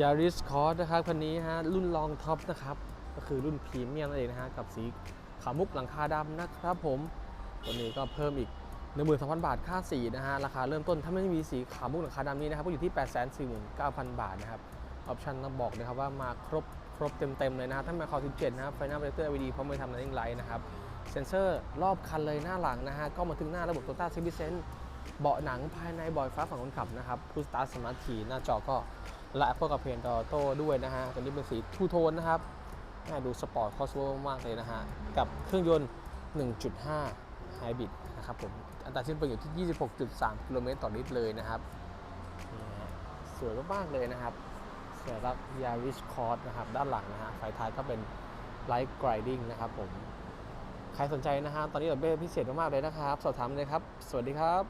ยาริสคอร์สนะครับคันนี้ฮะรุ่นลองท็อปนะครับก็คือรุ่นพรีเมียมนั่นเองนะฮะกับสีขาวมุกหลังคาดำนะครับผมตัวนี้ก็เพิ่มอีก 12,000 บาทค่าสีนะฮะราคาเริ่มต้นถ้าไม่มีสีขาวมุกหลังคาดำนี้นะครับก็อยู่ที่ 849,000 บาทนะครับออปชั่นต้องบอกนะครับว่ามาครบครบเต็ม ๆ เลยนะฮะทั้งมคคอ17นะครับไฟหน้าโปรเจคเตอร์ LED พร้อมไปทำนันนิ่งไลท์นะครับเซ็นเซอร์รอบคันเลยหน้าหลังนะฮะก็มาถึงหน้าระบบ Toyota c i v i c e n เบาะหนังภายในบอยฟ้าฝั่งคนขับนะครับพูสตาร์สมาร์ททีหน้าจอก็ และ Apple กับเพนตอโต้ด้วยนะฮะตัวนี้เป็นสีทูโทนนะครับน่าดูสปอร์ตคอสโวมากเลยนะฮะ กับเครื่องยนต์ 1.5 ไฮบริดนะครับผม อัตราสิ้นเปลืองอยู่ที่ 26.3 กิโลเมตรต่อลิตรเลยนะครับ สวยมากๆเลยนะครับสำหรับยาริสคอร์สนะครับ ด้านหลังนะฮะ ไฟท้ายก็เป็นไลท์ไกรดิ้งนะครับผม ใครสนใจนะฮะ ตอนนี้ดอกเบี้ยพิเศษมากๆเลยนะครับ สอบถามเลยครับ สวัสดีครับ